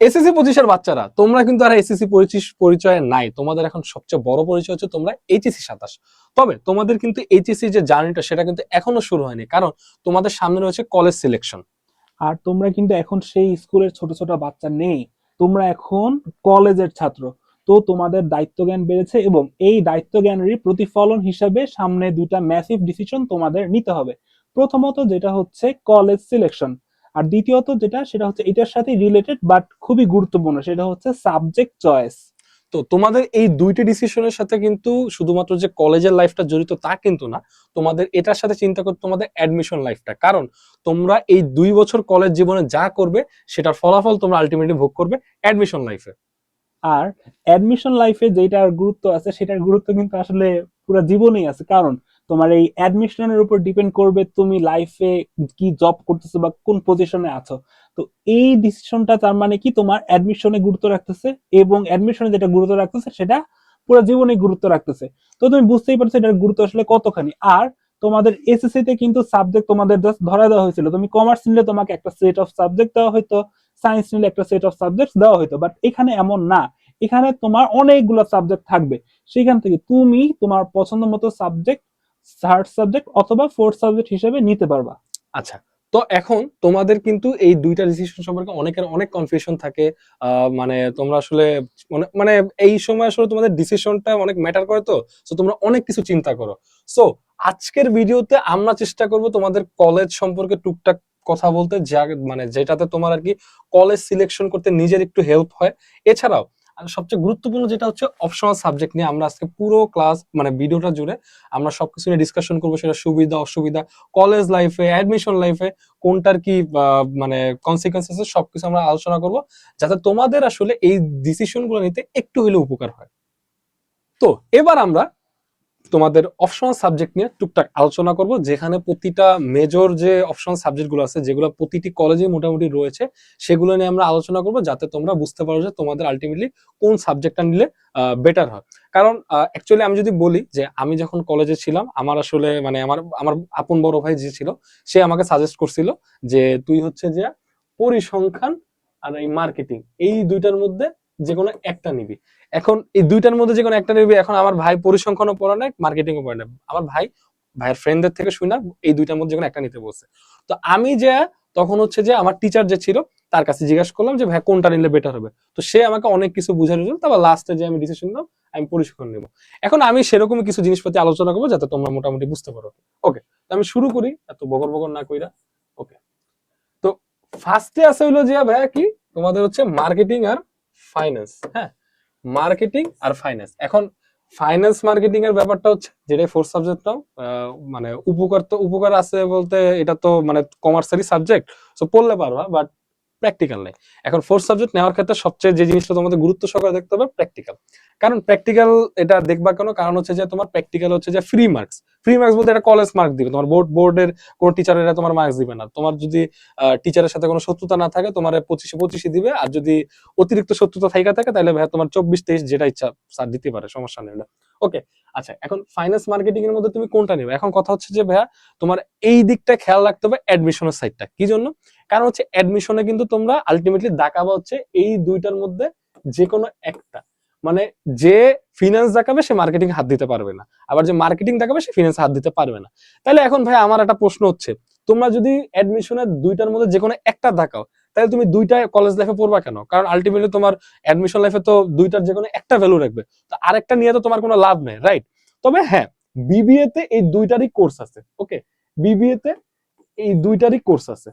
SSC পঁচিশের বাচ্চারা, তোমরা কিন্তু আর এসএসসি পঁচিশ পরিচয়ে নাই। তোমাদের এখন সবচেয়ে বড় পরিচয় হচ্ছে তোমরা এইচএসসি সাতাশ। তবে তোমাদের কিন্তু এইচএসসি যে জার্নিটা, সেটা কিন্তু এখনও শুরু হয়নি। কারণ তোমাদের সামনে রয়েছে কলেজ সিলেকশন আর তোমরা কিন্তু এখন সেই স্কুলের ছোট ছোট বাচ্চা নেই। তোমরা এখন কলেজের ছাত্র। তো তোমাদের দায়িত্ব জ্ঞান বেড়েছে এবং এই দায়িত্ব জ্ঞানেরই প্রতিফলন হিসাবে সামনে দুটা ম্যাসিভ ডিসিশন তোমাদের নিতে হবে। প্রথমত যেটা হচ্ছে কলেজ সিলেকশন আর দ্বিতীয়ত যেটা সেটা হচ্ছে এটার সাথে রিলেটেড বাট খুবই গুরুত্বপূর্ণ সেটা হচ্ছে সাবজেক্ট চয়েস তো তোমাদের এই দুইটি ডিসিশনের সাথে কিন্তু শুধুমাত্র যে কলেজের লাইফটা জড়িত তা কিন্তু না তোমাদের এটার সাথে চিন্তা করতে তোমাদের অ্যাডমিশন লাইফটা কারণ তোমরা এই দুই বছর কলেজ জীবনে যা করবে সেটার ফলাফল তোমরা আলটিমেটলি ভোগ করবে অ্যাডমিশন লাইফে আর অ্যাডমিশন লাইফে যেটার গুরুত্ব আছে সেটার গুরুত্ব কিন্তু আসলে পুরো জীবনেই আছে। কারণ তোমার এই অ্যাডমিশনের উপর ডিপেন্ড করবে তুমি লাইফে কি জব করতেছো বা কোন পজিশনে আছো। তো এই ডিসিশনটা তার মানে কি? তোমার অ্যাডমিশনে গুরুত্ব রাখতেছে এবং অ্যাডমিশনে যেটা গুরুত্ব রাখতেছে সেটা পুরো জীবনে গুরুত্ব রাখতেছে। তো তুমি বুঝতেই পারছ এটার গুরুত্ব আসলে কতখানি। আর তোমাদের এসএসসি তে কিন্তু সাবজেক্ট তোমাদের জাস্ট ধরা দেওয়া হয়েছিল। তুমি কমার্স নিলে তোমাকে একটা সেট অফ সাবজেক্ট দেওয়া হয়তো সায়েন্স নিলে একটা সেট অফ সাবজেক্ট দেওয়া হতো বাট এখানে এমন না। এখানে তোমার অনেকগুলো সাবজেক্ট থাকবে। সেখান থেকে তুমি তোমার পছন্দ মতো সাবজেক্ট থার্ড সাবজেক্ট অথবা ফোর্থ সাবজেক্ট হিসেবে নিতে পারবা। আচ্ছা তো এখন তোমাদের কিন্তু এই দুইটা ডিসিশন সম্পর্কে অনেকের অনেক কনফিউশন থাকে। মানে তোমরা আসলে মানে- মানে এই সময় আসলে তোমাদের ডিসিশনটা অনেক ম্যাটার করে তো সো তোমরা অনেক কিছু চিন্তা করো। সো আজকের ভিডিওতে আমরা চেষ্টা করব তোমাদের কলেজ সম্পর্কে টুকটাক কথা বলতে, যা মানে যেটাতে তোমার আর কি কলেজ সিলেকশন করতে নিজের একটু হেল্প হয়। এছাড়াও আর সবচেয়ে গুরুত্বপূর্ণ যেটা হচ্ছে অপশনাল সাবজেক্ট নিয়ে আমরা আজকে পুরো ক্লাস মানে ভিডিওটা জুড়ে আমরা সবকিছু নিয়ে ডিসকাশন করব। সেটা সুবিধা, অসুবিধা কলেজ লাইফে অ্যাডমিশন লাইফে কোনটার কি মানে কনসিকুয়েন্স আছে সবকিছু আমরা আলোচনা করব। যাতে তোমাদের আসলে এই ডিসিশনগুলো নিতে একটু হলেও উপকার হয়। তো এবার আমরা তোমাদের অপশনাল সাবজেক্ট নিয়ে টুকটাক আলোচনা করব, যেখানে প্রতিটা মেজর যে অপশনাল সাবজেক্টগুলো আছে, যেগুলো প্রতিটি কলেজে মোটামুটি রয়েছে, সেগুলো নিয়ে আমরা আলোচনা করব, যাতে তোমরা বুঝতে পারো যে তোমাদের আলটিমেটলি কোন সাবজেক্টটা নিলে বেটার হয়। কারণ অ্যাকচুয়ালি আমি যদি বলি যে আমি যখন কলেজে ছিলাম, আমার আসলে মানে আমার আমার আপন বড় ভাই যে ছিল, সে আমাকে সাজেস্ট করছিল যে, তুই হচ্ছে যে পরিসংখ্যান আর এই মার্কেটিং এই দুইটার মধ্যে যে কোনো একটা নিবি। এখন এই দুইটার মধ্যে যে কোনো একটা নিবি, এখন আমার ভাই পরিসংখ্যানও পড়ে না মার্কেটিংও পড়ে না আমার ভাই, ভাইয়ের ফ্রেন্ডদের থেকে শুনে এই দুইটার মধ্যে যে কোনো একটা নিতে বলছে। তো আমি যে, তখন হচ্ছে যে আমার টিচার যে ছিল, তার কাছে জিজ্ঞাসা করলাম যে, ভাই, কোনটা নিলে বেটার হবে? তো সে আমাকে অনেক কিছু বুঝানো দিল তারপর লাস্টে যে আমি ডিসিশন নিলাম, আমি পরিসংখ্যান নেব। এখন আমি সেরকমই কিছু জিনিসপাতি আলোচনা করব, যাতে তোমরা মোটামুটি বুঝতে পারো। ওকে তো আমি শুরু করি, এত বগর বগর না কইরা। ওকে তো ফার্স্টে আছে হইল যে, ভাইয়া কি? তোমাদের হচ্ছে মার্কেটিং আর ফাইন্যান্স হ্যাঁ মার্কেটিং আর ফাইন্যান্স এখন ফাইন্যান্স মার্কেটিং এর ব্যাপারটা হচ্ছে যেটা ফোর্থ সাবজেক্টটাও মানে উপকার তো, উপকার আছে বলতে এটা তো মানে কমার্সেরই সাবজেক্ট সো পড়লে পারবা বাট প্র্যাকটিক্যাল নেই। এখন ফোর্থ সাবজেক্ট নেওয়ার ক্ষেত্রে সবচেয়ে যে জিনিসটা তোমাদের গুরুত্ব সহকারে দেখতে হবে প্র্যাকটিক্যাল কারণ প্র্যাকটিক্যাল এটা দেখবা কেন? কারণ হচ্ছে যে তোমার প্র্যাকটিক্যাল হচ্ছে যে ফ্রি মার্কস ফ্রি মার্কস বলতে এটা কলেজ মার্ক দিবে। তোমার বোর্ড বোর্ডের কোনো টিচারেরা তোমার মার্কস দিবে না। তোমার যদি টিচারের সাথে কোনো শত্রুতা না থাকে, তোমার পঁচিশে পঁচিশে দিবে। আর যদি অতিরিক্ত শত্রুতা থাইকা থাকে, তাহলে ভাই তোমার চব্বিশ তেইশ যেটা ইচ্ছা স্যার দিতে পারে, সমস্যা নেই ওকে আচ্ছা এখন ফাইন্যান্স মার্কেটিং এর মধ্যে তুমি কোনটা নেবে? এখন কথা হচ্ছে যে, ভাইয়া, তোমার এই দিকটা খেয়াল রাখতে হবে অ্যাডমিশনের সাইডটা কি জন্য? কারণ হচ্ছে অ্যাডমিশনে কিন্তু তোমরা আলটিমেটলি দেখাবা হচ্ছে এই দুইটার মধ্যে যে কোনো একটা। মানে যে ফিনান্স দেখাবে সে মার্কেটিং হাত দিতে পারবে না। আবার যে মার্কেটিং দেখাবে সে ফিনান্স হাত দিতে পারবে না। তাহলে এখন ভাই আমার একটা প্রশ্ন হচ্ছে, তোমরা যদি অ্যাডমিশনের দুইটার মধ্যে যে কোনো একটা দেখাও তাহলে তুমি দুইটা কলেজ লাইফে পড়বা কেন? কারণ আলটিমেটলি তোমার অ্যাডমিশন লাইফে তো দুইটার যে কোনো একটা ভ্যালু রাখবে। তো আরেকটা নিয়ে তো তোমার কোনো লাভ নেই রাইট তবে হ্যাঁ বিবিএ তে এই দুইটারই কোর্স আছে ওকে বিবিএ তে এই দুইটারই কোর্স আছে।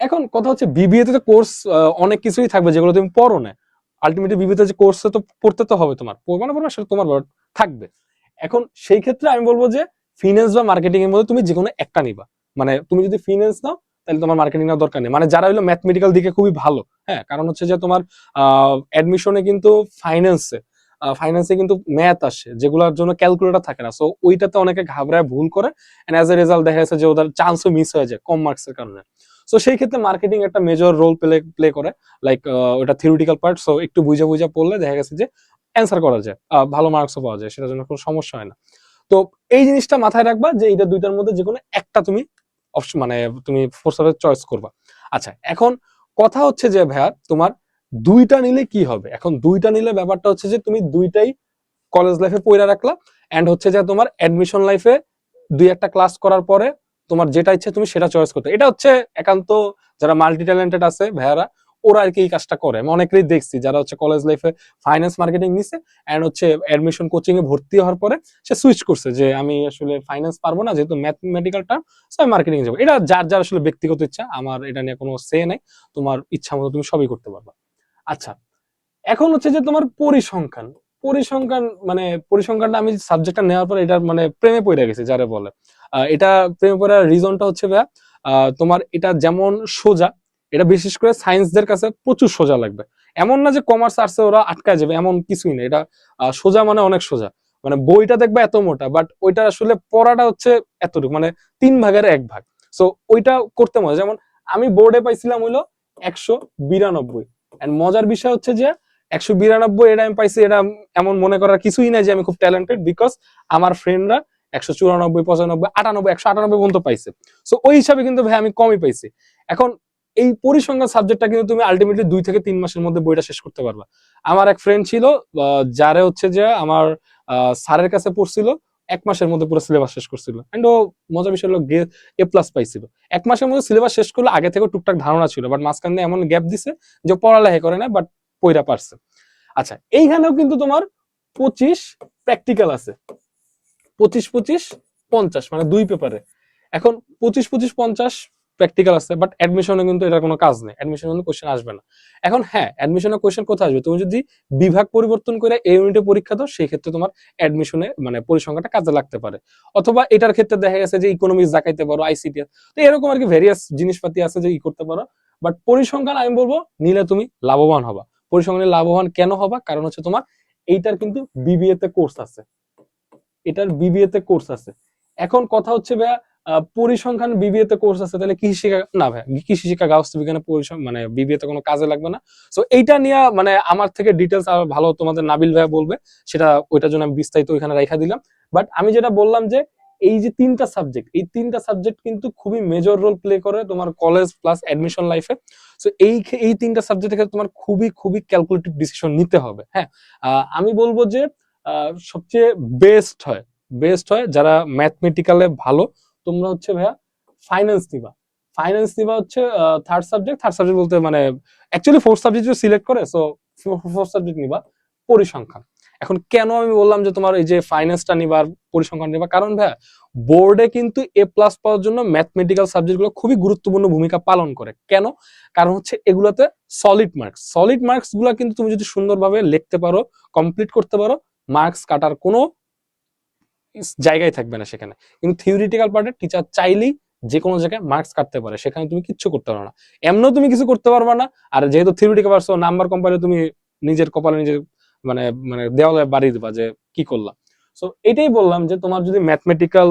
এখন কথা হচ্ছে বিবিএ তে তো কোর্স অনেক কিছুই থাকবে যেগুলো তুমি পড়ো না। আলটিমেটলি বিবিএ তে যে কোর্স তো পড়তে তো হবে তোমার। পড়বে পড়বে সেটা তোমার থাকবে। এখন সেই ক্ষেত্রে আমি বলব যে ফিনান্স বা মার্কেটিং এর মধ্যে তুমি যে কোনো একটা নিবা। মানে তুমি যদি ফিনান্স নাও তাহলে তোমার মার্কেটিং নেওয়ার দরকার নেই। মানে যারা হলো ম্যাথমেটিক্যাল দিকে খুবই ভালো হ্যাঁ? কারণ হচ্ছে যে তোমার অ্যাডমিশনে কিন্তু ফাইন্যান্সে ফাইন্যান্সে কিন্তু ম্যাথ আসে, যেগুলোর জন্য ক্যালকুলেটর থাকে না। সো ওইটাতে অনেকে ঘাবড়ায়, ভুল করে এন্ড অ্যাজ এ রেজাল্ট দেখা যাচ্ছে যে ওদের চান্সও মিস হয়ে যায় কম মার্কসের কারণে। সো সেই ক্ষেত্রে মার্কেটিং একটা মেজর রোল প্লে প্লে করে লাইক ওটা থিওরিটিক্যাল পার্ট সো একটু বুঝে বুঝে পড়লে দেখা গেছে যে অ্যান্সার করা যায় ভালো মার্কসও পাওয়া যায়, সেটার জন্য কোনো সমস্যা হয় না। তো, এই জিনিসটা মাথায় রাখবা যে এটা দুইটার মধ্যে যে কোনো একটা তুমি অপশন মানে তুমি ফোর্স চয়েস করবা। আচ্ছা এখন কথা হচ্ছে যে, ভাইয়া, তোমার দুইটা নিলে কি হবে? এখন দুইটা নিলে ব্যাপারটা হচ্ছে যে, তুমি দুইটাই কলেজ লাইফে পড়ে রাখলা এন্ড হচ্ছে যে, তোমার অ্যাডমিশন লাইফে দুই একটা ক্লাস করার পরে তোমার যেটা ইচ্ছে তুমি সেটা চয়েস করতে। এটা হচ্ছে একান্ত যারা মাল্টি ট্যালেন্টেড আছে, ভাইয়ারা ওরা আর কি এই কাজটা করে। আমি অনেকেরই দেখছি যারা হচ্ছে কলেজ লাইফে ফাইন্যান্স মার্কেটিং নিছে এন্ড হচ্ছে অ্যাডমিশন কোচিং এ ভর্তি হওয়ার পরে সে সুইচ করছে যে আমি আসলে ফাইন্যান্স পারব না, যেহেতু ম্যাথমেটিক্যাল টার্ম আমি মার্কেটিং যাব। এটা যার যার আসলে ব্যক্তিগত ইচ্ছা, আমার এটা নিয়ে কোনো সে নাই। তোমার ইচ্ছা মতো তুমি সবই করতে পারবা। আচ্ছা এখন হচ্ছে যে তোমার পরিসংখ্যান। পরিসংখ্যান মানে পরিসংখ্যানটা আমি সাবজেক্টটা নেওয়ার পর এটা মানে প্রেমে পড়ে গেছে, যারা বলে। এটা প্রেমে পড়ার রিজনটা হচ্ছে ভাইয়া তোমার এটা যেমন সোজা এটা বিশেষ করে সায়েন্সদের কাছে প্রচুর সোজা লাগবে। এমন না যে কমার্স আর্টসে ওরা আটকায় যাবে, এমন কিছুই না। এটা সোজা মানে অনেক সোজা। মানে বইটা দেখবে এত মোটা বাট ওইটা আসলে পড়াটা হচ্ছে এতটুকু মানে তিন ভাগের এক ভাগ। সো ওইটা করতে মজা। যেমন আমি বোর্ডে পাইছিলাম হইল একশো বিরানব্বই। এন্ড মজার বিষয় হচ্ছে যে একশো বিরানব্বই এটা আমি পাইছি, এটা এমন মনে করার কিছুই নাই যে আমি খুব ট্যালেন্টেড বিকজ আমার ফ্রেন্ডরা একশো চুরানব্বই, পঁচানব্বই, আটানব্বই, একশো আটানব্বই পর্যন্ত পাইছে। সো ওই হিসাবে কিন্তু ভাই আমি কমই পাইছি। এখন এই পরিসংখ্যান সাবজেক্টটা কিন্তু তুমি আলটিমেটলি দুই থেকে তিন মাসের মধ্যে বইটা শেষ করতে পারবা। আমার এক ফ্রেন্ড ছিল যারে হচ্ছে যে আমার স্যারের কাছে পড়ছিল, এক মাসের মধ্যে পুরো সিলেবাস শেষ করছিল। এন্ড ও মজা বিষয় হলো এ প্লাস পাইছিল। এক মাসের মধ্যে সিলেবাস শেষ করলে আগে থেকে টুকটাক ধারণা ছিল বাট মাঝখান দিয়ে এমন গ্যাপ দিছে যে পড়ালেখা করে না বাট পইরা পারছে। আচ্ছা এইখানেও কিন্তু তোমার পঁচিশ প্র্যাকটিক্যাল আছে। পঁচিশ পঁচিশ পঞ্চাশ মানে দুই পেপারে এখন পঁচিশ পঁচিশ পঞ্চাশ প্র্যাকটিক্যাল আছে বাট অ্যাডমিশনে কিন্তু এটা কোনো কাজ নেই। অ্যাডমিশনে কোনো কোশ্চেন আসবে না। এখন হ্যাঁ অ্যাডমিশনের কোশ্চেন কোথায় আসবে? তুমি যদি বিভাগ পরিবর্তন করে এই ইউনিটে পরীক্ষা দাও, সেই ক্ষেত্রে তোমার অ্যাডমিশনে মানে পরিসংখ্যাটা কাজে লাগতে পারে। অথবা এটার ক্ষেত্রে দেখা গেছে যে ইকোনমিক্স দেখাইতে পারো আইসিটি তো এরকম আর কি ভেরিয়াস জিনিসপাতি আছে যে ই করতে পারো। বাট পরিসংখ্যান আমি বলব, নিলে তুমি লাভবান হবা। পরিসংখ্যানে লাভবান কেন হবা? কারণ হচ্ছে তোমার এইটার কিন্তু বিবিএ তে কোর্স আছে। এটার বিবিএ তে কোর্স আছে। এখন কথা হচ্ছে ভাইয়া পরিসংখ্যান বিবিএ তে কোর্স আছে, তাহলে কৃষি শিক্ষা না ভাই, কৃষি শিক্ষা গার্হস্থ্য বিজ্ঞানে পরিসং- মানে বিবিএ তে কোনো কাজে লাগবে না। সো এইটা নিয়ে মানে আমার থেকে ডিটেলস আর ভালো তোমাদের নাবিল ভাই বলবে, সেটা ওইটার জন্য আমি বিস্তারিত ওইখানে রেখা দিলাম। বাট আমি যেটা বললাম যে, এই যে তিনটা সাবজেক্ট এই তিনটা সাবজেক্ট কিন্তু খুবই মেজর রোল প্লে করে তোমার কলেজ প্লাস অ্যাডমিশন লাইফে সো এই এই তিনটা সাবজেক্টের ক্ষেত্রে তোমার খুবই খুবই ক্যালকুলেটিভ ডিসিশন নিতে হবে হ্যাঁ? আমি বলব যে সবচেয়ে বেস্ট হয় বেস্ট হয় যারা ম্যাথমেটিক্যালে ভালো তোমরা হচ্ছে ভাইয়া ফাইন্যান্স নিবা। ফাইন্যান্স নিবা হচ্ছে থার্ড সাবজেক্ট থার্ড সাবজেক্ট বলতে মানে অ্যাকচুয়ালি ফোর্থ সাবজেক্ট সিলেক্ট করে সো ফোর্থ সাবজেক্ট নিবা পরিসংখ্যান। এখন কেন আমি বললাম যে তোমার এই যে ফাইন্যান্সটা নিবা পরিসংখ্যান নিবা? কারণ ভাইয়া বোর্ডে কিন্তু এ প্লাস পাওয়ার জন্য ম্যাথমেটিক্যাল সাবজেক্টগুলো খুবই গুরুত্বপূর্ণ ভূমিকা পালন করে। কেন? কারণ হচ্ছে এগুলোতে সলিড মার্কস সলিড মার্কসগুলা কিন্তু তুমি যদি সুন্দরভাবে লিখতে পারো কমপ্লিট করতে পারো মার্কস কাটার কোনো জায়গায় থাকবে না সেখানে। কিন্তু থিওরিটিক্যাল পার্টে টিচার চাইলেই যে কোনো জায়গায় মার্কস কাটতে পারে, সেখানে তুমি কিচ্ছু করতে পারো না। এমনও তুমি কিছু করতে পারবে না, আর যেহেতু থিওরিটিক্যাল পারছ নাম্বার কম্পারে তুমি নিজের কপালে নিজের মানে মানে দেওয়ালে বাড়ি দিবা যে কি করলাম সো এটাই বললাম যে তোমার যদি ম্যাথমেটিক্যাল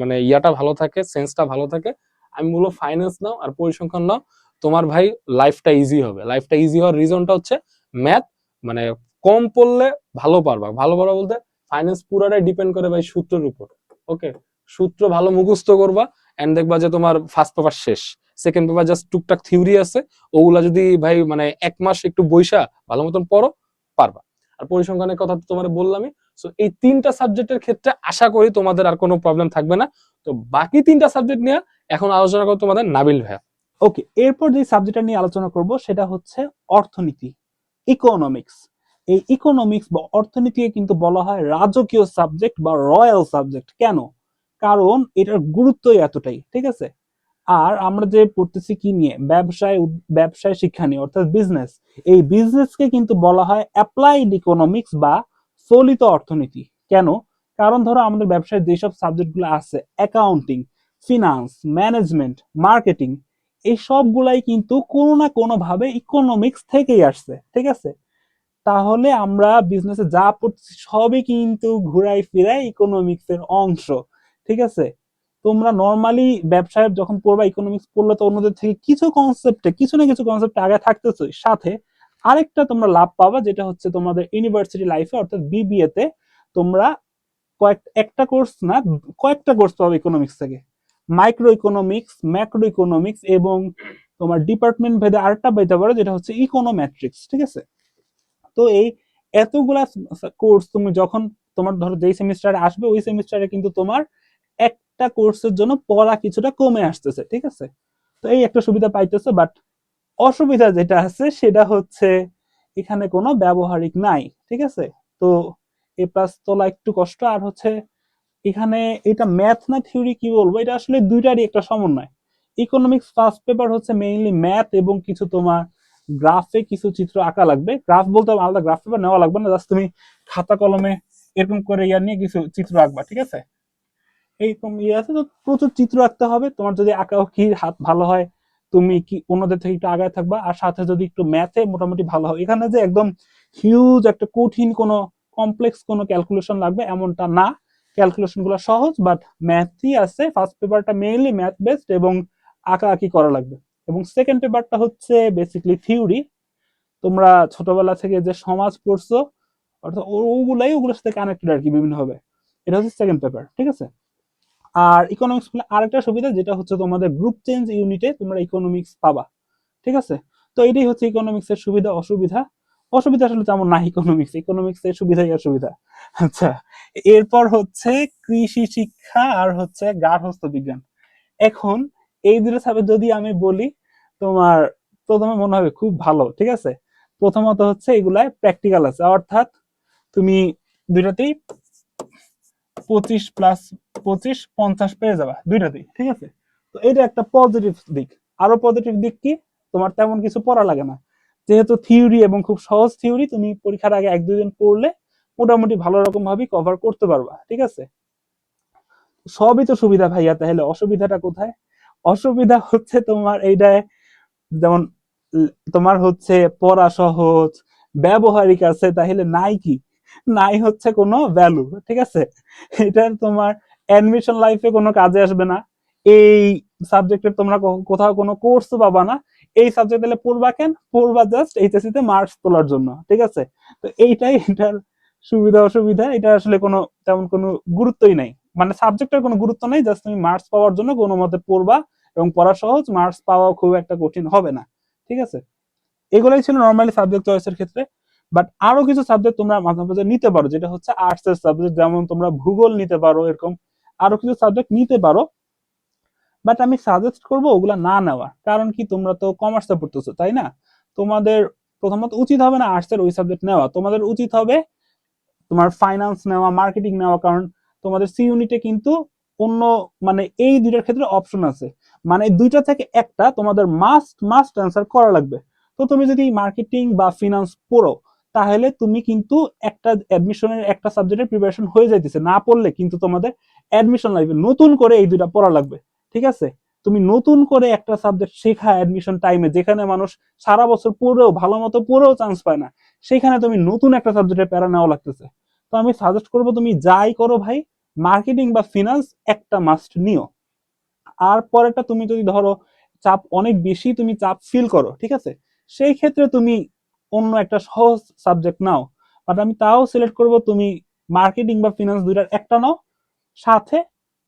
মানে ইয়াটা ভালো থাকে সেন্সটা ভালো থাকে, আমি বলব ফাইন্যান্স নাও আর পরিসংখ্যান নাও। তোমার ভাই লাইফটা ইজি হবে। লাইফটা ইজি হওয়ার রিজনটা হচ্ছে ম্যাথ মানে কম পড়লে ভালো পারবা। ভালো পারবা বলতে ফাইন্যান্স পুরাটাই ডিপেন্ড করে ভাই সূত্রের উপর ওকে সূত্র ভালো মুখস্থ করবা এন্ড দেখবা যে তোমার ফার্স্ট পেপার শেষ সেকেন্ড পেপার জাস্ট টুকটাক থিওরি আছে, ওগুলা যদি ভাই মানে এক মাস একটু বৈশা ভালো মতন পড়ো, পারবা। আর পরিসংখ্যানের কথা তো তোমার বললামই সো এই তিনটা সাবজেক্টের ক্ষেত্রে আশা করি তোমাদের আর কোনো প্রবলেম থাকবে না। তো বাকি তিনটা সাবজেক্ট নিয়ে এখন আলোচনা করো তোমাদের নাবিল ভাইয়া। ওকে এরপর যে সাবজেক্টটা নিয়ে আলোচনা করব সেটা হচ্ছে অর্থনীতি ইকোনমিক্স এই ইকোনমিক্স বা অর্থনীতিকে কিন্তু বলা হয় রাজকীয় সাবজেক্ট বা রয়্যাল সাবজেক্ট কেন? কারণ এটার গুরুত্বই এতটাই, ঠিক আছে? আর আমরা যে পড়তেছি কি নিয়ে? ব্যবসায় ব্যবসায় শিক্ষা নিয়ে, অর্থাৎ বিজনেস এই বিজনেসকে কিন্তু বলা হয় অ্যাপ্লাইড ইকোনমিক্স বা চলিত অর্থনীতি। কেন? কারণ ধরো আমাদের ব্যবসায় যেসব সাবজেক্টগুলো আছে অ্যাকাউন্টিং ফিনান্স ম্যানেজমেন্ট মার্কেটিং এই সবগুলাই কিন্তু কোনো না কোনো ভাবে ইকোনমিক্স থেকেই আসছে, ঠিক আছে? তাহলে আমরা বিজনেসে যা পড়ছি সবই কিন্তু ঘুরাই ফিরাই ইকোনমিক্স এর অংশ, ঠিক আছে? তোমরা নর্মালি ব্যবসায় যখন পড়বা ইকোনমিক্স পড়লে তো অন্যদের থেকে কিছু কনসেপ্টে কিছু না কিছু কনসেপ্টে আগে থাকতেছো সাথে আরেকটা তোমরা লাভ পাবা, যেটা হচ্ছে তোমাদের ইউনিভার্সিটি লাইফে অর্থাৎ বিবিএ তে তোমরা কয়েক, একটা কোর্স না, কয়েকটা কোর্স পাবে ইকোনমিক্স থেকে। মাইক্রো ইকোনমিক্স ম্যাক্রো ইকোনমিক্স এবং তোমার ডিপার্টমেন্ট ভেদে আরেকটা পাইতে পারো, যেটা হচ্ছে ইকোনোমেট্রিক্স ঠিক আছে? তো এই এতগুলা কোর্স তুমি যখন তোমার ধরো যেই সেমিস্টারে আসবে, ওই সেমিস্টারে কিন্তু তোমার একটা কোর্সের জন্য পড়া কিছুটা কমে আসতেছে, ঠিক আছে? তো এই একটা সুবিধা পাইতেছে বাট অসুবিধা যেটা আছে সেটা হচ্ছে এখানে কোনো ব্যবহারিক নাই, ঠিক আছে? তো এ প্লাস তোলা একটু কষ্ট, আর হচ্ছে এখানে এটা ম্যাথ না থিওরি কি বলব? এটা আসলে দুইটারই একটা সমন্বয়। ইকোনমিক্স ফার্স্ট পেপার হচ্ছে মেইনলি ম্যাথ এবং কিছু তোমার গ্রাফে কিছু চিত্র আঁকা লাগবে। গ্রাফ বলতে আলাদা গ্রাফ পেপার নেওয়া লাগবে না জাস্ট তুমি খাতা কলমে এরকম করে ইয়ার নিয়ে কিছু চিত্র আঁকবা, ঠিক আছে? এইরকম ইয়ে আছে, তো প্রচুর চিত্র আঁকতে হবে। তোমার যদি আঁকা কি হাত ভালো হয়, তুমি কি অন্যদের থেকে একটু আগায় থাকবা, আর সাথে যদি একটু ম্যাথে মোটামুটি ভালো হয়। এখানে যে একদম হিউজ একটা কঠিন কোনো কমপ্লেক্স কোনো ক্যালকুলেশন লাগবে, এমনটা না। ক্যালকুলেশনগুলো সহজ বাট ম্যাথই আছে। ফার্স্ট পেপারটা মেইনলি ম্যাথ বেসড এবং আঁকা আঁকি করা লাগবে। এবং সেকেন্ড পেপারটা হচ্ছে বেসিকলি থিওরি তোমরা ছোটবেলা থেকে যে সমাজ পড়ছো, অর্থাৎ ওগুলাই, ওগুলোর সাথে কানেক্টেড আর কি বিভিন্ন হবে এটা হচ্ছে সেকেন্ড পেপার ঠিক আছে? আর ইকোনমিক্স আরেকটা সুবিধা যেটা হচ্ছে তোমাদের গ্রুপ চেঞ্জ ইউনিটে তোমরা ইকোনমিক্স পাবা, ঠিক আছে? তো এটাই হচ্ছে ইকোনমিক্স এর সুবিধা, অসুবিধা। অসুবিধা আসলে তেমন না ইকোনমিক্স ইকোনমিক্স এর সুবিধাই অসুবিধা। আচ্ছা এরপর হচ্ছে কৃষি শিক্ষা আর হচ্ছে গার্হস্থ্য বিজ্ঞান। এখন এই দুটো সাবজেক্ট যদি আমি বলি, তোমার প্রথমে মনে হবে খুব ভালো, ঠিক আছে? প্রথমত হচ্ছে এগুলায় প্র্যাকটিক্যাল আছে। অর্থাৎ তুমি দুইটাতেই পঁচিশ প্লাস পঁচিশ, পঞ্চাশ পেয়ে যাবা, দুইটাতেই, ঠিক আছে? তো এটা একটা পজিটিভ দিক। আরও পজিটিভ দিক কি? তোমার তেমন কিছু পড়া লাগে না। যেহেতু থিওরি এবং খুব সহজ থিওরি তুমি পরীক্ষার আগে এক, দুই দিন পড়লে মোটামুটি ভালো রকম ভাবে কভার করতে পারবা, ঠিক আছে? সবই তো সুবিধা ভাইয়া, তাহলে অসুবিধাটা কোথায়? অসুবিধা হচ্ছে তোমার এইটায় যেমন তোমার হচ্ছে পড়া সহজ, ব্যবহারিক আছে, তাহলে নাই কি? নাই হচ্ছে কোনো ভ্যালু ঠিক আছে? এটা তোমার অ্যাডমিশন লাইফে কোনো কাজে আসবে না। এই সাবজেক্টের তোমরা কোথাও কোনো কোর্স পাবা না। এই সাবজেক্ট তাহলে পড়বা কেন? পড়বা জাস্ট এইচএসসি তে মার্কস তোলার জন্য, ঠিক আছে? তো এইটাই এটার সুবিধা অসুবিধা এটা আসলে কোনো তেমন কোনো গুরুত্বই নাই। মানে সাবজেক্টের কোনো গুরুত্ব নেই জাস্ট তুমি মার্কস পাওয়ার জন্য কোনো মতে পড়বা এবং পড়া সহজ মার্কস পাওয়া খুব একটা কঠিন হবে না, ঠিক আছে? এগুলোই ছিল নর্মালি সাবজেক্ট চয়েসের ক্ষেত্রে বাট আরও কিছু সাবজেক্ট তোমরা মাঝে মাঝে নিতে পারো, যেটা হচ্ছে আর্টস এর সাবজেক্ট যেমন তোমরা ভূগোল নিতে পারো এরকম, আরও কিছু সাবজেক্ট নিতে পারো বাট আমি সাজেস্ট করব ওগুলা না নেওয়া, কারণ কি তোমরা তো কমার্সে পড়তেছো, তাই না? তোমাদের প্রথমত উচিত হবে না আর্টস এর ওই সাবজেক্ট নেওয়া, তোমাদের উচিত হবে তোমার ফাইন্যান্স নেওয়া মার্কেটিং নেওয়া, কারণ তোমাদের সি ইউনিটে কিন্তু অন্য মানে এই দুইটার ক্ষেত্রে অপশন আছে। মানে দুইটা থেকে একটা তোমাদের মাস্ট মাস্ট অ্যান্সার করা লাগবে। তো তুমি যদি মার্কেটিং বা ফিনান্স পড়ো, তাহলে তুমি কিন্তু একটা অ্যাডমিশনের একটা সাবজেক্টের প্রিপারেশন হয়ে যাইতেছে। না পড়লে কিন্তু তোমাদের অ্যাডমিশন লাইফে নতুন করে এই দুইটা পড়া লাগবে। ঠিক আছে? তুমি নতুন করে একটা সাবজেক্ট শেখা অ্যাডমিশন টাইমে যেখানে মানুষ সারা বছর পড়েও, ভালো মতো পড়েও চান্স পায় না, সেখানে তুমি নতুন একটা সাবজেক্টের প্যারা নেওয়া লাগতেছে। তো আমি সাজেস্ট করব তুমি যাই করো ভাই মার্কেটিং বা ফিনান্স একটা মাস্ট নিও। আর পরেরটা তুমি যদি ধরো চাপ অনেক বেশি তুমি চাপ ফিল করো, ঠিক আছে? সেই ক্ষেত্রে তুমি অন্য একটা সহজ সাবজেক্ট নাও। বাট আমি তাও সিলেক্ট করব তুমি মার্কেটিং বা ফিনান্স দুইটার একটা নাও, সাথে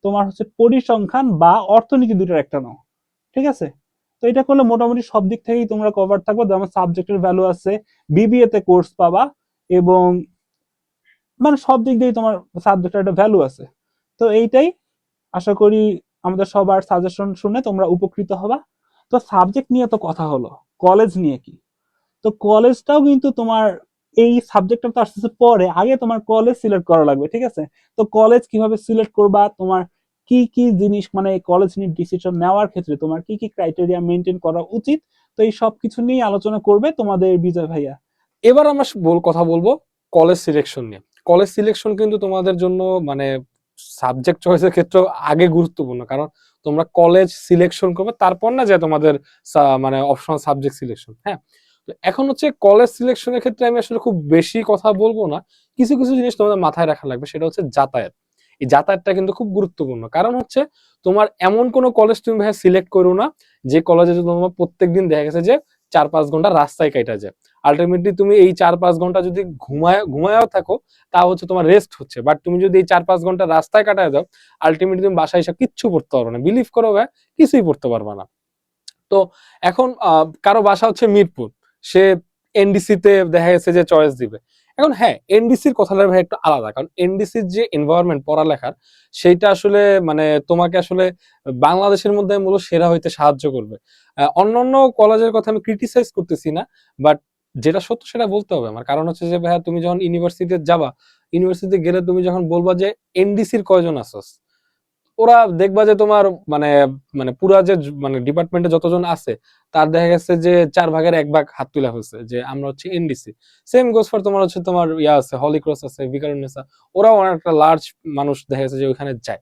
তোমার হচ্ছে পরিসংখ্যান বা অর্থনীতি দুইটার একটা নাও, ঠিক আছে? তো এটা করলে মোটামুটি সব দিক থেকেই তোমরা কভার থাকবে। যেমন সাবজেক্টের ভ্যালু আছে বিবিএ তে কোর্স পাবা এবং মানে সব দিক দিয়ে তোমার সাবজেক্টের একটা ভ্যালু আছে। তো এইটাই আশা করি আমাদের সবার সাজেশন শুনে তোমরা উপকৃত হবা। তো সাবজেক্ট নিয়ে তো কথা হলো কলেজ নিয়ে কি? তো কলেজটাও কিন্তু তোমার এই সাবজেক্টটা তো আসতেছে পরে, আগে তোমার কলেজ সিলেক্ট করা লাগবে, ঠিক আছে? তো কলেজ কীভাবে সিলেক্ট করবা? তোমার কি কি জিনিস মানে কলেজ নিয়ে ডিসিশন নেওয়ার ক্ষেত্রে তোমার কি কি ক্রাইটেরিয়া মেনটেন করা উচিত? তো এই সব কিছু নিয়ে আলোচনা করবে তোমাদের বিজয় ভাইয়া। এবার আমরা কথা বলব কলেজ সিলেকশন নিয়ে। কলেজ সিলেকশন কিন্তু তোমাদের জন্য মানে সাবজেক্ট চয়েসের ক্ষেত্রে আগে গুরুত্বপূর্ণ। কারণ তোমরা কলেজ সিলেকশন করবে, তারপর না যে তোমাদের মানে অপশনাল সাবজেক্ট সিলেকশন হ্যাঁ? এখন হচ্ছে কলেজ সিলেকশনের ক্ষেত্রে আমি আসলে খুব বেশি কথা বলব না। কিছু কিছু জিনিস তোমাদের মাথায় রাখা লাগবে, সেটা হচ্ছে যাতায়াত। এই যাতায়াতটা কিন্তু খুব গুরুত্বপূর্ণ। কারণ হচ্ছে তোমার এমন কোনো কলেজ তুমি ভাই সিলেক্ট করো না, যে কলেজে তোমার প্রত্যেকদিন দেখা গেছে যে চার পাঁচ ঘণ্টা রাস্তায় কাটা যায়। আলটিমেটলি তুমি এই চার পাঁচ ঘণ্টা যদি ঘুমায়, ঘুমায়ও থাকো তা হচ্ছে তোমার রেস্ট হচ্ছে। বাট তুমি যদি এই চার পাঁচ ঘণ্টা রাস্তায় কাটায় দাও আলটিমেটলি তুমি বাসায় এসে কিচ্ছু পড়তে পারবে না। বিলিভ করো ভাই, কিছুই পড়তে পারবে না। তো এখন কারও বাসা হচ্ছে মিরপুর। সে এনডিসিতে দেখা গেছে যে চয়েস দিবে। এখন হ্যাঁ এনডিসির কথাটা ভাই একটু আলাদা। কারণ এনডিসির যে এনভায়রনমেন্ট পড়ালেখার, সেইটা আসলে মানে তোমাকে আসলে বাংলাদেশের মধ্যে মূলত সেরা হইতে সাহায্য করবে। অন্যান্য কলেজের কথা আমি ক্রিটিসাইজ করতেছি না বাট যেটা সত্য সেটা বলতে হবে আমার। কারণ হচ্ছে যে ভাইয়া, তুমি যখন ইউনিভার্সিটিতে যাবা ইউনিভার্সিটিতে গেলে তুমি যখন বলবা যে এনডিসির কয়জন আসস ওরা দেখবা যে তোমার মানে মানে পুরা যে মানে ডিপার্টমেন্টে যতজন আছে, তার দেখা গেছে যে চার ভাগের এক ভাগ হাত তুলা হয়েছে, যে আমরা হচ্ছে এনডিসি সেম গোস ফর তোমার হচ্ছে তোমার ইয়া আছে হলিক্রস আছে ভিকারুনেসা ওরাও অনেকটা লার্জ মানুষ দেখা গেছে যে ওইখানে যায়।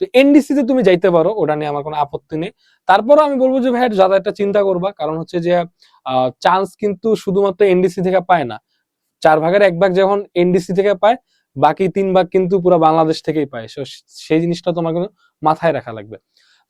তো এনডিসি তে তুমি যাইতে পারো, ওটা নিয়ে আমার কোনো আপত্তি নেই। তারপরও আমি বলব যে ভাই যাতায়াতটা চিন্তা করবা, কারণ হচ্ছে যে চান্স কিন্তু শুধুমাত্র এনডিসি থেকে পায় না। চার ভাগের এক ভাগ যখন এনডিসি থেকে পায় বাকি তিন ভাগ কিন্তু পুরো বাংলাদেশ থেকেই পায়। So, সেই জিনিসটা তোমার কিন্তু মাথায় রাখা লাগবে।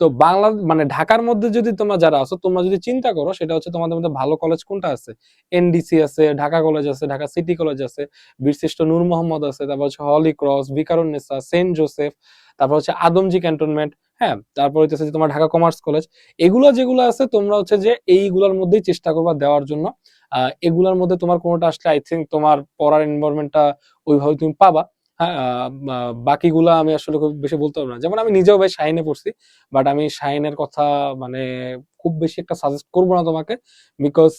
তো বাংলা মানে ঢাকার মধ্যে যদি তোমরা যারা আছো তোমরা যদি চিন্তা করো সেটা হচ্ছে তোমাদের মধ্যে ভালো কলেজ কোনটা আছে? এনডিসি আছে ঢাকা কলেজ আছে ঢাকা সিটি কলেজ আছে বীরশ্রেষ্ঠ নূর মোহাম্মদ আছে তারপর হচ্ছে Holy Cross Viqarunnisa Saint Joseph তারপর হচ্ছে আদমজি ক্যান্টনমেন্ট হ্যাঁ তারপর হচ্ছে তোমার ঢাকা কমার্স কলেজ এগুলো যেগুলো আছে তোমরা হচ্ছে যে এইগুলোর মধ্যেই চেষ্টা করবা দেওয়ার জন্য। এগুলোর মধ্যে তোমার কোনোটা আসলে আই থিঙ্ক তোমার পড়ার এনভায়রনমেন্টটা ওইভাবে তুমি পাবা। হ্যাঁ বাকিগুলা আমি আসলে খুব বেশি বলতে পারব না। যেমন আমি নিজেও ভাই শাইনে পড়ছি বাট আমি শাইনের কথা মানে খুব বেশি একটা সাজেস্ট করব না তোমাকে বিকজ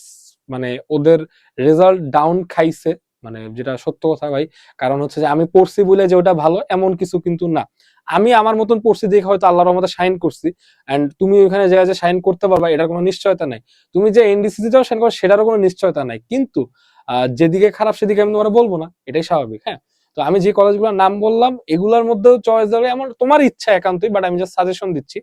মানে ওদের রেজাল্ট ডাউন খাইছে। মানে যেটা সত্য কথা ভাই, কারণ হচ্ছে যে আমি পড়ছি বলে যে ওটা ভালো, এমন কিছু কিন্তু না। আমি আমার মতন পড়ছি দেখে হয়তো আল্লাহর মতো সাইন করছি অ্যান্ড তুমি ওখানে যে সাইন শাইন করতে পারবা, এটার কোনো নিশ্চয়তা নাই। তুমি যে এনডিসি যাও সাইন করো, সেটারও কোনো নিশ্চয়তা নাই। কিন্তু যেদিকে খারাপ সেদিকে আমি তোমার বলব না, এটাই স্বাভাবিক হ্যাঁ? তো আমি যে কলেজগুলোর নাম বললাম, এগুলোর মধ্যেও চয়েস দেবে এমন তোমার ইচ্ছা একান্তই বাট আমি জাস্ট সাজেশন দিচ্ছি,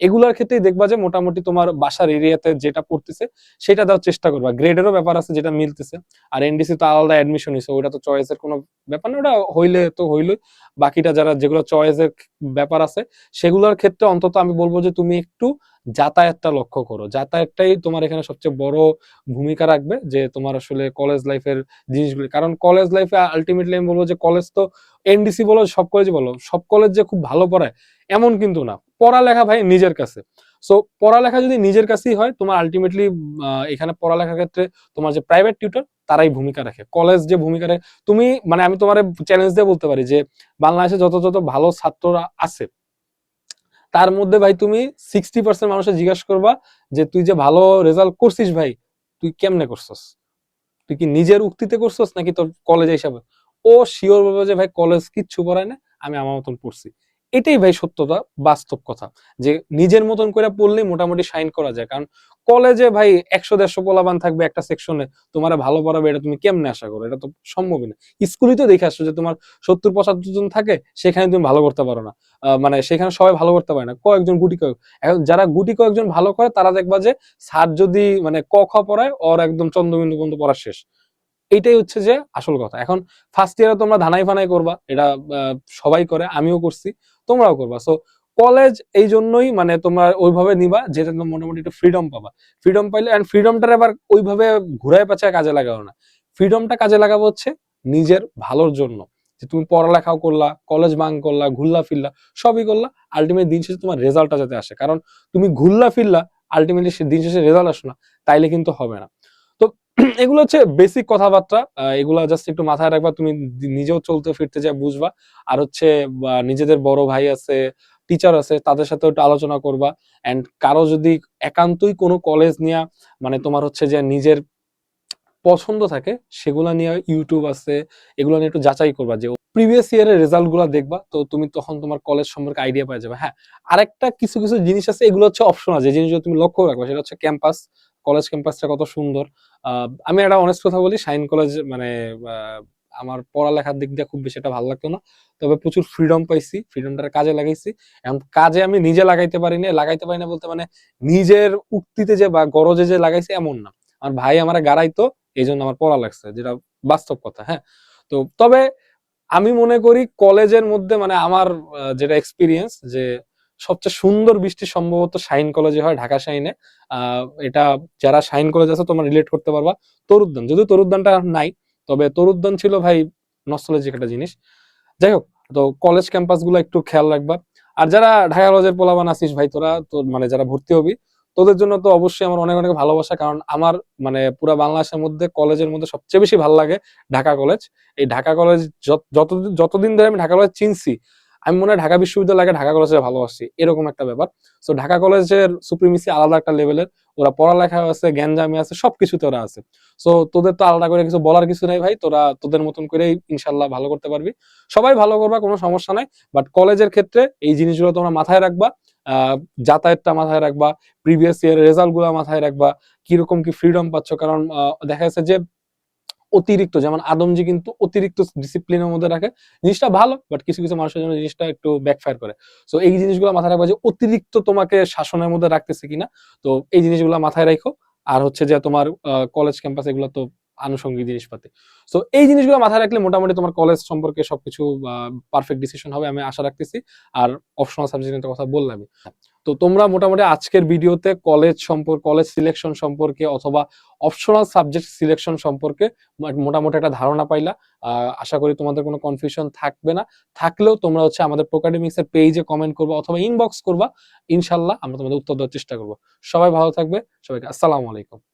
এগুলোর ক্ষেত্রেই দেখবা যে মোটামুটি তোমার বাসার এরিয়াতে যেটা পড়তেছে, সেটা দেওয়ার চেষ্টা করবা। গ্রেডেরও ব্যাপার আছে যেটা মিলতেছে। আর এনডিসি তো আলাদা অ্যাডমিশন হয়েছে ওটা তো চয়েসের কোনো ব্যাপার না, ওটা হইলে তো হইলে বাকিটা যারা যেগুলো চয়েসের ব্যাপার আছে, সেগুলোর ক্ষেত্রে অন্তত আমি বলব যে তুমি একটু যাতায়াতটা লক্ষ্য করো। যাতায়াতটাই তোমার এখানে সবচেয়ে বড় ভূমিকা রাখবে যে তোমার আসলে কলেজ লাইফের জিনিসগুলি। কারণ কলেজ লাইফে আলটিমেটলি আমি বলব যে কলেজ তো এনডিসি বলো, সব কলেজে বলো, সব কলেজ যে খুব ভালো পড়ায়, এমন কিন্তু না। পড়ালেখা ভাই নিজের কাছে। সো পড়ালেখা যদি নিজের কাছেই হয়, তোমার আলটিমেটলি এখানে পড়ালেখার ক্ষেত্রে তোমার যে প্রাইভেট টিউটর তারাই ভূমিকা রাখে। কলেজ যে ভূমিকা রাখে, তুমি মানে আমি তোমার চ্যালেঞ্জ দিয়ে বলতে পারি যে বাংলাদেশে যত যত ভালো ছাত্ররা আছে তার মধ্যে ভাই তুমি সিক্সটি পার্সেন্ট মানুষের জিজ্ঞাসা করবা যে, তুই যে ভালো রেজাল্ট করছিস ভাই, তুই কেমনে করছস? তুই কি নিজের উক্তিতে করছস নাকি তোর কলেজ হিসাবে ও শিওর বলবে যে, ভাই কলেজ কিচ্ছু পড়ায় না, আমি আমার মতন পড়ছি। এটাই ভাই সত্যতা, বাস্তব কথা। যে নিজের মতন করে পড়লে মোটামুটি সাইন করা যায়। কারণ কলেজে ভাই একশো, দেড়শো পোলাবান থাকবে একটা সেকশনে তোমার ভালো পড়াবে, এটা তুমি কেমনে আশা করো? এটা তো সম্ভবই না। স্কুলেই তো দেখে আসছো যে তোমার সত্তর, পঁচাত্তর জন থাকে, সেখানে তুমি ভালো করতে পারো না। মানে সেখানে সবাই ভালো করতে পারে না। কয়েকজন গুটি কয়েক, এখন যারা গুটি কয়েকজন ভালো করে, তারা দেখবা যে স্যার যদি মানে ক, খ পড়ায়, ওর একদম চন্দ্রবিন্দু পর্যন্ত পড়া শেষ। এইটাই হচ্ছে যে আসল কথা। এখন ফার্স্ট ইয়ারে তোমরা ধানাই ফানাই করবা, এটা সবাই করে, আমিও করছি। তোমরাও করবা। সো কলেজ এই জন্যই মানে তোমরা ওইভাবে নিবা যেটা তোমরা মোটামুটি একটু ফ্রিডম পাবা। ফ্রিডম পাইলে এন্ড ফ্রিডমটার এবার ওইভাবে ঘুরায় পেঁচায় কাজে লাগাও না। ফ্রিডমটা কাজে লাগাবো হচ্ছে নিজের ভালোর জন্য। যে তুমি পড়ালেখাও করলা কলেজ বাং করলা, ঘুরলা ফিরলা, সবই করলা আলটিমেট দিন শেষে তোমার রেজাল্টটা যাতে আসে। কারণ তুমি ঘুরলা, ফিরলা আলটিমেটলি দিন শেষে রেজাল্ট আসো না, তাইলে কিন্তু হবে না। এগুলো হচ্ছে বেসিক কথাবার্তা। এগুলো জাস্ট একটু মাথায় রাখবা, তুমি নিজেও চলতে ফিরতে যা বুঝবা। আর হচ্ছে নিজেদের বড় ভাই আছে টিচার আছে, তাদের সাথে একটু আলোচনা করবা। এন্ড কারও যদি একান্তই কোনো কলেজ নিয়ে মানে তোমার হচ্ছে যে নিজের পছন্দ থাকে, সেগুলা নিয়ে ইউটিউব আছে, এগুলো নিয়ে একটু যাচাই করবা যে প্রিভিয়াস ইয়ারের রেজাল্টগুলা দেখবা, তো তুমি তখন তোমার কলেজ সম্পর্কে আইডিয়া পেয়ে যাবে। হ্যাঁ আরেকটা কিছু কিছু জিনিস আছে, এগুলো হচ্ছে অপশন আছে যে জিনিসগুলো তুমি লক্ষ্য রাখবা, সেটা হচ্ছে ক্যাম্পাস কলেজ ক্যাম্পাসটা কত সুন্দর। আমি একটা অনেস্ট কথা বলি, শাইন কলেজ মানে আমার পড়ালেখার দিক দিয়ে খুব বেশি একটা ভালো লাগতো না। তবে প্রচুর ফ্রিডম পাইছি ফ্রিডমটা কাজে লাগাইছি। এখন কাজে আমি নিজে লাগাইতে পারি না লাগাইতে পারি না বলতে মানে নিজের উক্তিতে যে বা গরজে যে লাগাইছি এমন না। আমার ভাই আমার গাড়াইতো এই জন্য আমার পড়া লাগছে, যেটা বাস্তব কথা হ্যাঁ। তো তবে আমি মনে করি কলেজের মধ্যে মানে আমার যেটা এক্সপিরিয়েন্স যে সবচেয়ে সুন্দর বৃষ্টি সম্ভবত শাইন কলেজে হয় ঢাকা আহ, এটা যারা শাইন কলেজ আছে তোমরা রিলেট করতে পারবা। তরুদ্দান যদিও তরুদ্দানটা নাই তবে তরুদ্দান ছিল ভাই নস্টালজিক একটা জিনিস। যাই হোক তো কলেজ ক্যাম্পাসগুলো একটু খেয়াল রাখবা। আর যারা ঢাকা কলেজের পোলাবান আছিস ভাই তোরা তো মানে যারা ভর্তি হবি তোদের জন্য তো অবশ্যই আমার অনেক অনেক ভালোবাসা কারণ আমার মানে পুরো বাংলাদেশের মধ্যে কলেজের মধ্যে সবচেয়ে বেশি ভালো লাগে ঢাকা কলেজ। এই ঢাকা কলেজ যত- যতদিন যতদিন ধরে আমি ঢাকা কলেজ চিনছি আমি মনে হয় ঢাকা বিশ্ববিদ্যালয়কে ঢাকা কলেজে ভালোবাসি, এরকম একটা ব্যাপার। সো ঢাকা কলেজের সুপ্রিমেসি আলাদা একটা লেভেলের ওরা পড়ালেখা আছে, জ্ঞানজামি আছে, সবকিছুতে ওরা আছে। সো তোদের তো আলাদা করে কিছু বলার কিছু নাই ভাই, তোরা তোদের মতন করেই ইনশাল্লাহ ভালো করতে পারবি। সবাই ভালো করবা, কোনো সমস্যা নাই। বাট কলেজের ক্ষেত্রে এই জিনিসগুলো তোমরা মাথায় রাখবা যাতায়াতটা মাথায় রাখবা প্রিভিয়াস ইয়ার রেজাল্টগুলা মাথায় রাখবা, কীরকম কি ফ্রিডম পাচ্ছ? কারণ দেখা যাচ্ছে যে অতিরিক্ত, যেমন আদমজি কিন্তু অতিরিক্ত ডিসিপ্লিনের মধ্যে রাখে। জিনিসটা ভালো বাট কিছু কিছু মানুষের জন্য জিনিসটা একটু ব্যাকফায়ার করে। সো এই জিনিসগুলো মাথায় রাখবা যে অতিরিক্ত তোমাকে শাসনের মধ্যে রাখতেছে কিনা। তো, এই জিনিসগুলো মাথায় রাখো আর হচ্ছে যে তোমার কলেজ ক্যাম্পাস এগুলো তো আনুষঙ্গিক জিনিসপাতি। সো এই জিনিসগুলো মাথায় রাখলে মোটামুটি তোমার কলেজ সম্পর্কে সবকিছু পারফেক্ট ডিসিশন হবে আমি আশা রাখতেছি। আর অপশনাল সাবজেক্টের কথা বললামই। তো তোমরা মোটামুটি আজকের ভিডিওতে কলেজ সম্পর্কে কলেজ সিলেকশন সম্পর্কে অথবা অপশনাল সাবজেক্ট সিলেকশন সম্পর্কে মোটামুটি একটা ধারণা পাইলা। আশা করি তোমাদের কোনো কনফিউশন থাকবে না। থাকলেও তোমরা হচ্ছে আমাদের প্রোকাডেমিক্স এর পেজে কমেন্ট করবা অথবা ইনবক্স করবা। ইনশাল্লাহ আমরা তোমাদের উত্তর দেওয়ার চেষ্টা করব। সবাই ভালো থাকবে। সবাইকে আসসালামু আলাইকুম।